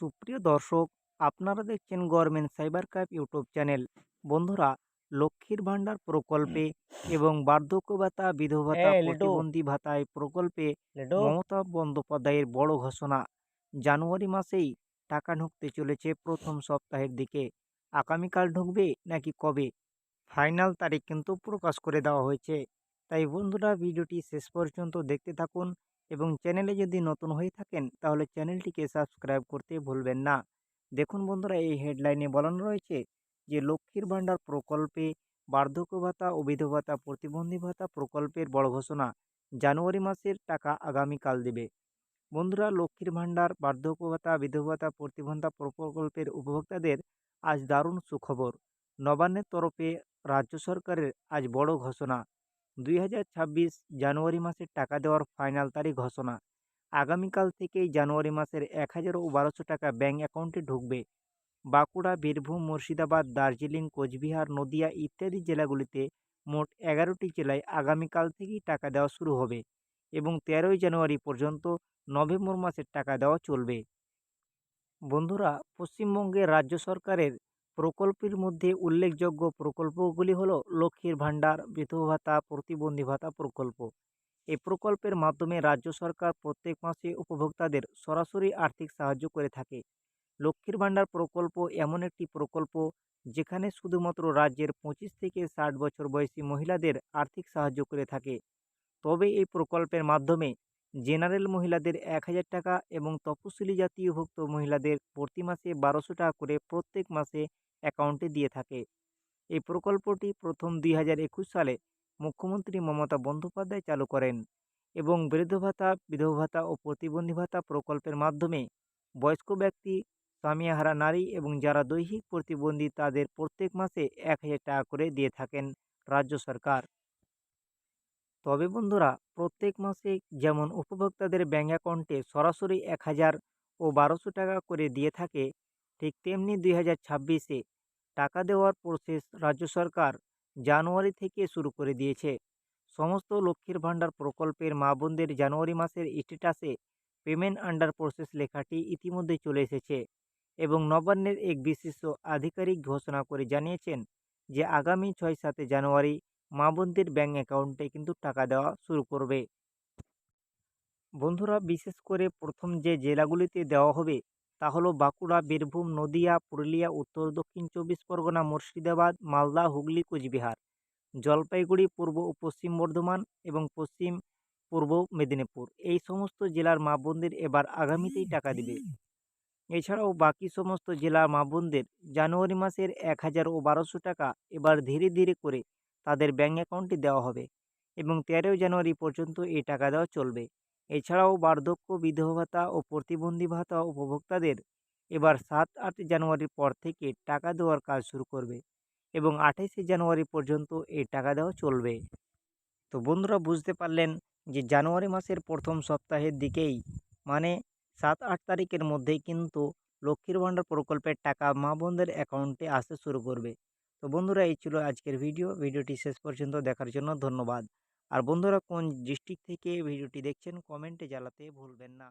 সুপ্রিয় দর্শক আপনারা দেখছেন government cyber crime YouTube channel বন্ধুরা লক্ষ্মীর ভাণ্ডার প্রকল্পে এবং বার্ধক্য ভাতা বিধবা ভাতা এই। প্রতিবন্ধী প্রকল্পে মমতা বন্দ্যোপাধ্যায়ের বড় ঘোষণা। জানুয়ারি মাসেই টাকা ঢুকতে চলেছে প্রথম সপ্তাহের দিকে। আগামীকাল ঢুকবে নাকি কবে? ফাইনাল তারিখ কিন্তু প্রকাশ করে দেওয়া হয়েছে। তাই বন্ধুরা ভিডিওটি শেষ পর্যন্ত দেখতে থাকুন। এবং চ্যানেলে যদি নতুন হয়ে থাকেন, তাহলে চ্যানেলটিকে সাবস্ক্রাইব করতে ভুলবেন না। দেখুন বন্ধুরা, এই হেডলাইনে বলানো রয়েছে যে, লক্ষ্মীর ভাণ্ডার প্রকল্পে বার্ধক্য ভাতা ও বিধবা ভাতা, প্রতিবন্ধী ভাতা প্রকল্পের বড় ঘোষণা জানুয়ারি মাসের টাকা আগামীকাল দেবে। বন্ধুরা, লক্ষ্মীর ভাণ্ডার, বার্ধক্য ভাতা, বিধবা ভাতা, প্রতিবন্ধা প্রকল্পের উপভোক্তাদের আজ দারুণ সুখবর। নবান্নের তরফে রাজ্য সরকারের আজ বড় ঘোষণা। দুই হাজার ছাব্বিশ জানুয়ারি মাসের টাকা দেওয়ার ফাইনাল তারিখ ঘোষণা। আগামীকাল থেকেই জানুয়ারি মাসের এক হাজার ও বারোশো টাকা ব্যাঙ্ক অ্যাকাউন্টে ঢুকবে। বাঁকুড়া, বীরভূম, মুর্শিদাবাদ, দার্জিলিং, কোচবিহার, নদিয়া ইত্যাদি জেলাগুলিতে মোট এগারোটি জেলায় আগামীকাল থেকেই টাকা দেওয়া শুরু হবে এবং তেরোই জানুয়ারি পর্যন্ত নভেম্বর মাসের টাকা দেওয়া চলবে। বন্ধুরা, পশ্চিমবঙ্গের রাজ্য সরকারের প্রকল্পের মধ্যে উল্লেখযোগ্য প্রকল্পগুলি হলো লক্ষ্মীর ভাণ্ডার, বিধবা ভাতা, প্রতিবন্ধী ভাতা প্রকল্প। এই প্রকল্পের মাধ্যমে রাজ্য সরকার প্রত্যেক মাসে উপভোক্তাদের সরাসরি আর্থিক সাহায্য করে থাকে। লক্ষ্মীর ভাণ্ডার প্রকল্প এমন একটি প্রকল্প যেখানে শুধুমাত্র রাজ্যের পঁচিশ থেকে ষাট বছর বয়সী মহিলাদের আর্থিক সাহায্য করে থাকে। তবে এই প্রকল্পের মাধ্যমে জেনারেল মহিলাদের এক হাজার টাকা এবং তপশিলি জাতীয়ভুক্ত মহিলাদের প্রতি মাসে বারোশো টাকা করে প্রত্যেক মাসে অ্যাকাউন্টে দিয়ে থাকে। এই প্রকল্পটি প্রথম দুই একুশ সালে মুখ্যমন্ত্রী মমতা বন্দ্যোপাধ্যায় চালু করেন এবং বৃদ্ধ ভাতা, বিধবা ভাতা ও প্রতিবন্ধী ভাতা প্রকল্পের মাধ্যমে বয়স্ক ব্যক্তি, স্বামীহারা নারী এবং যারা দৈহিক প্রতিবন্ধী তাদের প্রত্যেক মাসে এক হাজার টাকা করে দিয়ে থাকেন রাজ্য সরকার। তবে বন্ধুরা, প্রত্যেক মাসে যেমন উপভোক্তাদের ব্যাঙ্ক অ্যাকাউন্টে সরাসরি এক হাজার ও বারোশো টাকা করে দিয়ে থাকে, ঠিক তেমনি দুই হাজার ছাব্বিশে টাকা দেওয়ার প্রসেস রাজ্য সরকার জানুয়ারি থেকে শুরু করে দিয়েছে। সমস্ত লক্ষ্মীর ভাণ্ডার প্রকল্পের মা বোনদের জানুয়ারি মাসের স্ট্যাটাসে পেমেন্ট আন্ডার প্রসেস লেখাটি ইতিমধ্যে চলে এসেছে এবং নবান্নের এক বিশিষ্ট আধিকারিক ঘোষণা করে জানিয়েছেন যে, আগামী ছয় সাতে জানুয়ারি মা বোনদের ব্যাঙ্ক অ্যাকাউন্টে কিন্তু টাকা দেওয়া শুরু করবে। বন্ধুরা, বিশেষ করে প্রথম যে জেলাগুলিতে দেওয়া হবে তা হলো বাঁকুড়া, বীরভূম, নদিয়া, পুরুলিয়া, উত্তর, দক্ষিণ চব্বিশ পরগনা, মুর্শিদাবাদ, মালদা, হুগলি, কোচবিহার, জলপাইগুড়ি, পূর্ব ও পশ্চিম বর্ধমান এবং পশ্চিম, পূর্ব মেদিনীপুর। এই সমস্ত জেলার মা বোনদের এবার আগামীতেই টাকা দিবে। এছাড়াও বাকি সমস্ত জেলার মা বোনদের জানুয়ারি মাসের এক হাজার ও বারোশো টাকা এবার ধীরে ধীরে করে তাদের ব্যাঙ্ক অ্যাকাউন্টে দেওয়া হবে এবং তেরোই জানুয়ারি পর্যন্ত এই টাকা দেওয়া চলবে। এছাড়াও বার্ধক্য, বিধবা ভাতা ও প্রতিবন্ধী ভাতা উপভোক্তাদের এবার সাত, আট জানুয়ারির পর থেকে টাকা দেওয়ার কাজ শুরু করবে এবং আঠাইশে জানুয়ারি পর্যন্ত এই টাকা দেওয়া চলবে। তো বন্ধুরা বুঝতে পারলেন যে জানুয়ারি মাসের প্রথম সপ্তাহের দিকেই মানে সাত, আট তারিখের মধ্যেই কিন্তু লক্ষ্মীর ভাণ্ডার প্রকল্পের টাকা মা বোনদের অ্যাকাউন্টে আসতে শুরু করবে। তো বন্ধুরা, এই ছিল আজকের ভিডিও। ভিডিওটি শেষ পর্যন্ত দেখার জন্য ধন্যবাদ। আর বন্ধুরা, কোন ডিস্ট্রিক্ট থেকে ভিডিওটি দেখছেন, কমেন্টে জানাতে ভুলবেন না।